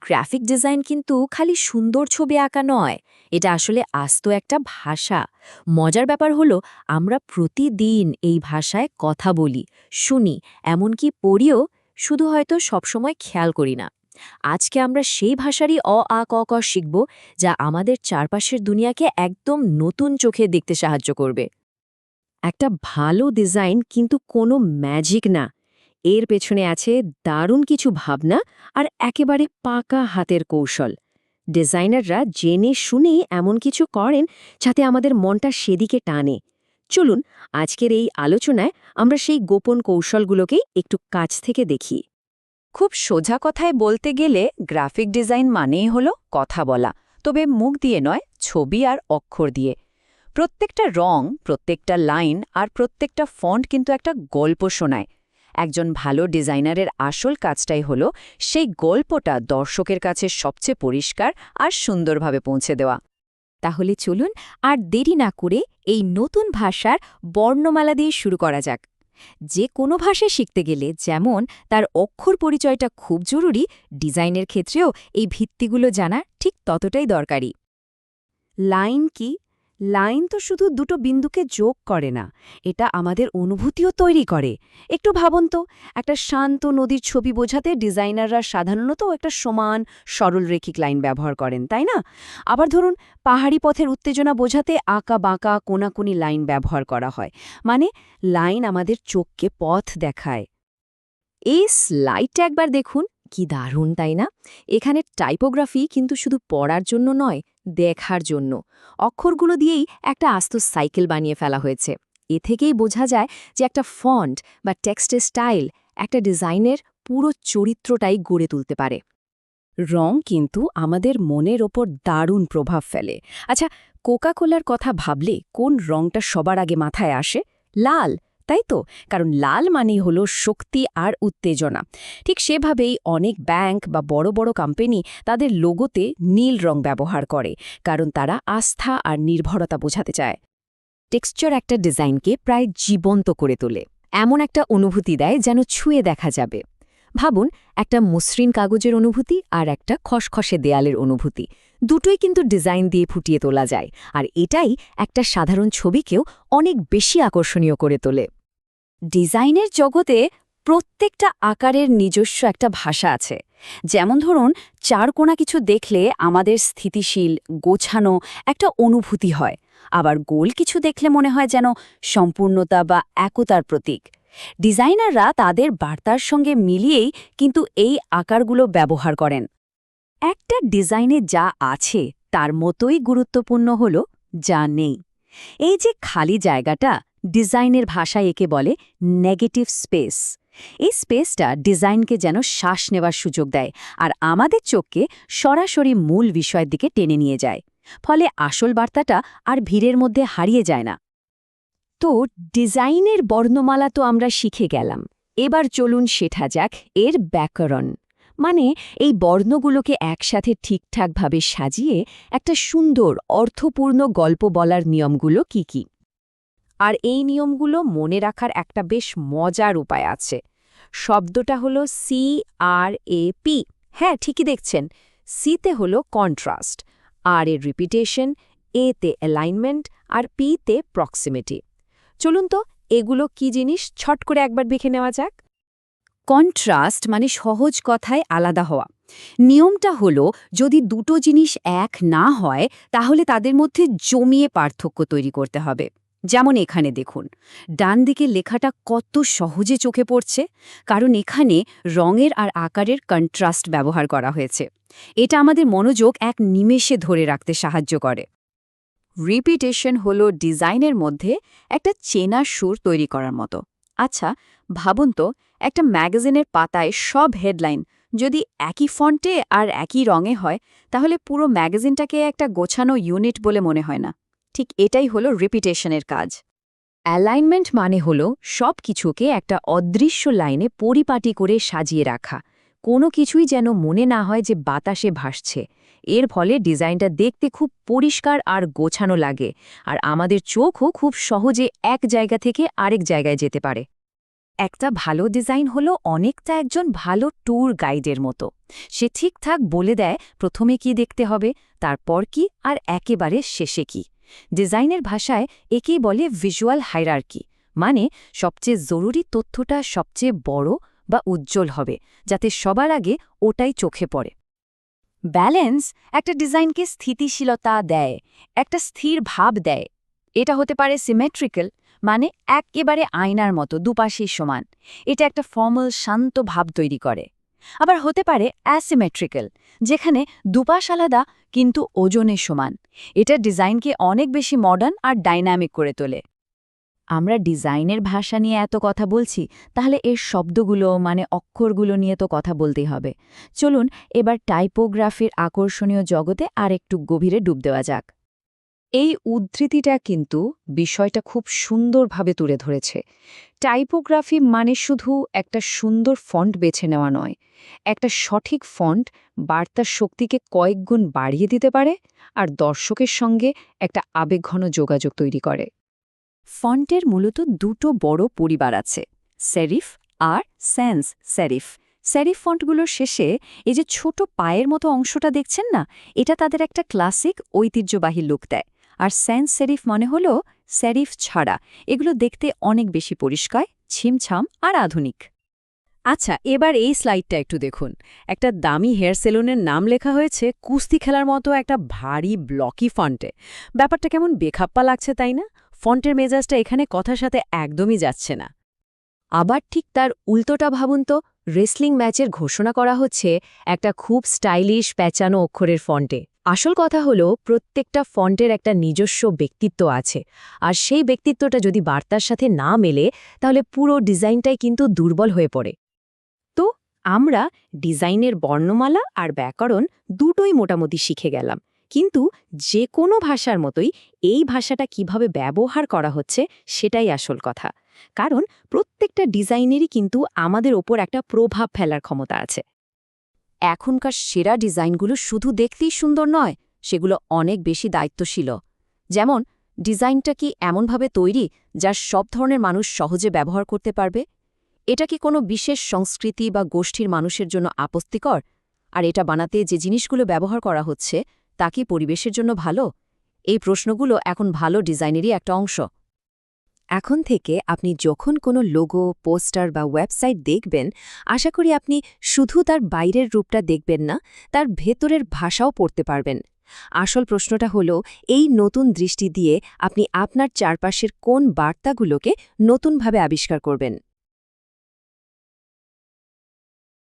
Graphic design কিন্তু খালি সুন্দর ছবি আঁকা নয়, এটা আসলে আস্ত একটা ভাষা। মজার ব্যাপার হলো, আমরা প্রতিদিন এই ভাষায় কথা বলি, শুনি, এমনকি পড়িও, শুধু হয়তো সবসময় খেয়াল করি না। আজকে আমরা সেই ভাষারই অ, আ, ক ক শিখব, যা আমাদের চারপাশের দুনিয়াকে একদম নতুন চোখে দেখতে সাহায্য করবে। একটা ভালো ডিজাইন কিন্তু কোনো ম্যাজিক না এর পেছনে আছে দারুণ কিছু ভাবনা আর একেবারে পাকা হাতের কৌশল। ডিজাইনাররা জেনে শুনে এমন কিছু করেন যাতে আমাদের মনটা সেদিকে টানে। চলুন, আজকের এই আলোচনায় আমরা সেই গোপন কৌশলগুলোকেই একটু কাছ থেকে দেখি। খুব সোজা কথায় বলতে গেলে গ্রাফিক ডিজাইন মানেই হল কথা বলা, তবে মুখ দিয়ে নয়, ছবি আর অক্ষর দিয়ে। প্রত্যেকটা রং, প্রত্যেকটা লাইন আর প্রত্যেকটা ফন্ট কিন্তু একটা গল্প শোনায়। একজন ভালো ডিজাইনারের আসল কাজটাই হল সেই গল্পটা দর্শকের কাছে সবচেয়ে পরিষ্কার আর সুন্দরভাবে পৌঁছে দেওয়া। তাহলে চলুন আর দেরি না করে এই নতুন ভাষার বর্ণমালা দিয়ে শুরু করা যাক। যে কোনো ভাষা শিখতে গেলে যেমন তার অক্ষর পরিচয়টা খুব জরুরি, ডিজাইনের ক্ষেত্রেও এই ভিত্তিগুলো জানা ঠিক ততটাই দরকারি। লাইন কি? লাইন তো শুধু দুটো বিন্দুকে যোগ করে না, এটা আমাদের অনুভূতিও তৈরি করে। একটু ভাবুন তো, একটা শান্ত নদীর ছবি বোঝাতে ডিজাইনাররা সাধারণত একটা সমান সরল রেখিক লাইন ব্যবহার করেন, তাই না? আবার ধরুন, পাহাড়ি পথের উত্তেজনা বোঝাতে আঁকা বাঁকা কোনাকুনি লাইন ব্যবহার করা হয় মানে লাইন আমাদের চোখকে পথ দেখায়। এই স্লাইডটা একবার দেখুন। কি দারুণ, তাই না? এখানে টাইপোগ্রাফি কিন্তু শুধু পড়ার জন্য নয়, দেখার জন্য। অক্ষরগুলো দিয়েই একটা আস্ত সাইকেল বানিয়ে ফেলা হয়েছে। এ থেকেই বোঝা যায় যে একটা ফন্ট বা টেক্সটের স্টাইল একটা ডিজাইনের পুরো চরিত্রটাই গড়ে তুলতে পারে। রং কিন্তু আমাদের মনের ওপর দারুণ প্রভাব ফেলে। আচ্ছা কোকাকোলার কথা ভাবলে কোন রংটা সবার আগে মাথায় আসে? লাল। তাই তো কারণ লাল মানেই হল শক্তি আর উত্তেজনা। ঠিক সেভাবেই অনেক ব্যাংক বা বড় বড় কোম্পানি তাদের লোগোতে নীল রং ব্যবহার করে, কারণ তারা আস্থা আর নির্ভরতা বোঝাতে চায়। টেক্সচার একটা ডিজাইনকে প্রায় জীবন্ত করে তোলে। এমন একটা অনুভূতি দেয় যেন ছুঁয়ে দেখা যাবে। ভাবুন, একটা মসৃণ কাগজের অনুভূতি আর একটা খসখসে দেয়ালের অনুভূতি। দুটোই কিন্তু ডিজাইন দিয়ে ফুটিয়ে তোলা যায়, আর এটাই একটা সাধারণ ছবিকেও অনেক বেশি আকর্ষণীয় করে তোলে। ডিজাইনের জগতে প্রত্যেকটা আকারের নিজস্ব একটা ভাষা আছে। যেমন ধরুন চারকোনা কিছু দেখলে আমাদের স্থিতিশীল, গোছানো একটা অনুভূতি হয়। আবার গোল কিছু দেখলে মনে হয় যেন সম্পূর্ণতা বা একতার প্রতীক। ডিজাইনাররা তাদের বার্তার সঙ্গে মিলিয়েই কিন্তু এই আকারগুলো ব্যবহার করেন। একটা ডিজাইনে যা আছে, তার মতোই গুরুত্বপূর্ণ হল যা নেই। এই যে খালি জায়গাটা, ডিজাইনের ভাষায় একে বলে নেগেটিভ স্পেস। এই স্পেসটা ডিজাইনকে যেন শ্বাস নেওয়ার সুযোগ দেয় আর আমাদের চোখকে সরাসরি মূল বিষয়ের দিকে টেনে নিয়ে যায়। ফলে আসল বার্তাটা আর ভিড়ের মধ্যে হারিয়ে যায় না। তো ডিজাইনের বর্ণমালা তো আমরা শিখে গেলাম। এবার চলুন শেঠা যাক এর ব্যাকরণ। মানে এই বর্ণগুলোকে একসাথে ঠিকঠাকভাবে সাজিয়ে একটা সুন্দর, অর্থপূর্ণ গল্প বলার নিয়মগুলো কি কি? আর এই নিয়মগুলো মনে রাখার একটা বেশ মজার উপায় আছে। শব্দটা হলো সি আর এ পি হ্যাঁ ঠিকই দেখছেন। সিতে হলো কন্ট্রাস্ট আর এর রিপিটেশন এতে অ্যালাইনমেন্ট আর পিতে প্রক্সিমিটি চলুন তো, এগুলো কি জিনিস? ছট করে একবার দেখে নেওয়া যাক। কন্ট্রাস্ট মানে সহজ কথায় আলাদা হওয়া। নিয়মটা হলো, যদি দুটো জিনিস এক না হয়, তাহলে তাদের মধ্যে জমিয়ে পার্থক্য তৈরি করতে হবে। যেমন এখানে দেখুন, ডান দিকে লেখাটা কত সহজে চোখে পড়ছে, কারণ এখানে রঙের আর আকারের কন্ট্রাস্ট ব্যবহার করা হয়েছে। এটা আমাদের মনোযোগ এক নিমেষে ধরে রাখতে সাহায্য করে। রিপিটেশন হল ডিজাইনের মধ্যে একটা চেনা সুর তৈরি করার মতো। আচ্ছা ভাবুন তো, একটা ম্যাগাজিনের পাতায় সব হেডলাইন যদি একই ফন্টে আর একই রঙে হয়, তাহলে পুরো ম্যাগাজিনটাকে একটা গোছানো ইউনিট বলে মনে হয় না। ঠিক এটাই হলো রিপিটেশনের কাজ। অ্যালাইনমেন্ট মানে হল সব কিছুকে একটা অদৃশ্য লাইনে পরিপাটি করে সাজিয়ে রাখা। কোনো কিছুই যেন মনে না হয় যে বাতাসে ভাসছে। এর ফলে ডিজাইনটা দেখতে খুব পরিষ্কার আর গোছানো লাগে। আর আমাদের চোখও খুব সহজে এক জায়গা থেকে আরেক জায়গায় যেতে পারে। একটা ভালো ডিজাইন হলো অনেকটা একজন ভালো ট্যুর গাইডের মতো। সে ঠিকঠাক বলে দেয়, প্রথমে কি দেখতে হবে, তারপর কি, আর একেবারে শেষে কি? ডিজাইনের ভাষায় একেই বলে ভিজুয়াল হাইরার্কি মানে সবচেয়ে জরুরি তথ্যটা সবচেয়ে বড় বা উজ্জ্বল হবে, যাতে সবার আগে ওটাই চোখে পড়ে। ব্যালেন্স একটা ডিজাইনকে স্থিতিশীলতা দেয়, একটা স্থির ভাব দেয়। এটা হতে পারে সিমেট্রিক্যাল মানে একেবারে আয়নার মতো, দুপাশেই সমান। এটা একটা ফর্মাল, শান্ত ভাব তৈরি করে। আবার হতে পারে অ্যাসিমেট্রিক্যাল, যেখানে দুপাশ আলাদা, কিন্তু ওজনে সমান। এটা ডিজাইনকে অনেক বেশি মডার্ন আর ডাইনামিক করে তোলে। আমরা ডিজাইনের ভাষা নিয়ে এত কথা বলছি, তাহলে এর শব্দগুলো মানে অক্ষরগুলো নিয়ে তো কথা বলতেই হবে। চলুন এবার টাইপোগ্রাফির আকর্ষণীয় জগতে আর একটু গভীরে ডুব দেওয়া যাক। এই উদ্ধৃতিটা কিন্তু বিষয়টা খুব সুন্দরভাবে তুলে ধরেছে। টাইপোগ্রাফি মানে শুধু একটা সুন্দর ফন্ট বেছে নেওয়া নয়, একটা সঠিক ফন্ট বার্তার শক্তিকে কয়েকগুণ বাড়িয়ে দিতে পারে আর দর্শকের সঙ্গে একটা আবেগঘন যোগাযোগ তৈরি করে। ফন্টের মূলত দুটো বড় পরিবার আছে, সেরিফ আর স্যান্স সেরিফ। সেরিফ ফন্টগুলোর শেষে এই যে ছোট পায়ের মতো অংশটা দেখছেন না, এটা তাদের একটা ক্লাসিক ঐতিহ্যবাহী লুক দেয়। আর স্যান্স সেরিফ মনে হল সেরিফ ছাড়া, এগুলো দেখতে অনেক বেশি পরিষ্কার, ছিমছাম আর আধুনিক। আচ্ছা এবার এই স্লাইডটা একটু দেখুন। একটা দামি হেয়ার সেলুনের নাম লেখা হয়েছে কুস্তি খেলার মতো একটা ভারী, ব্লকি ফন্টে। ব্যাপারটা কেমন বেখাপ্পা লাগছে, তাই না? ফন্টের মেজাজটা এখানে কথার সাথে একদমই যাচ্ছে না। আবার ঠিক তার উল্টোটা ভাবুন তো, রেসলিং ম্যাচের ঘোষণা করা হচ্ছে একটা খুব স্টাইলিশ প্যাঁচানো অক্ষরের ফন্টে। আসল কথা হলো, প্রত্যেকটা ফন্টের একটা নিজস্ব ব্যক্তিত্ব আছে। আর সেই ব্যক্তিত্বটা যদি বার্তার সাথে না মেলে, তাহলে পুরো ডিজাইনটাই কিন্তু দুর্বল হয়ে পড়ে। তো আমরা ডিজাইনের বর্ণমালা আর ব্যাকরণ দুটোই মোটামুটি শিখে গেলাম। কিন্তু যে কোনো ভাষার মতোই এই ভাষাটা কীভাবে ব্যবহার করা হচ্ছে সেটাই আসল কথা। কারণ প্রত্যেকটা ডিজাইনেরই কিন্তু আমাদের ওপর একটা প্রভাব ফেলার ক্ষমতা আছে। এখনকার সেরা ডিজাইনগুলো শুধু দেখতেই সুন্দর নয়, সেগুলো অনেক বেশি দায়িত্বশীল। যেমন, ডিজাইনটা কি এমনভাবে তৈরি যা সব ধরনের মানুষ সহজে ব্যবহার করতে পারবে? এটা কি কোনো বিশেষ সংস্কৃতি বা গোষ্ঠীর মানুষের জন্য আপত্তিকর? আর এটা বানাতে যে জিনিসগুলো ব্যবহার করা হচ্ছে তা কি পরিবেশের জন্য ভালো? এই প্রশ্নগুলো এখন ভালো ডিজাইনেরই একটা অংশ। এখন থেকে আপনি যখন কোনো লোগো, পোস্টার বা ওয়েবসাইট দেখবেন, আশা করি আপনি শুধু তার বাইরের রূপটা দেখবেন না, তার ভেতরের ভাষাও পড়তে পারবেন। আসল প্রশ্নটা হলো, এই নতুন দৃষ্টি দিয়ে আপনি আপনার চারপাশের কোন বার্তাগুলোকে নতুনভাবে আবিষ্কার করবেন?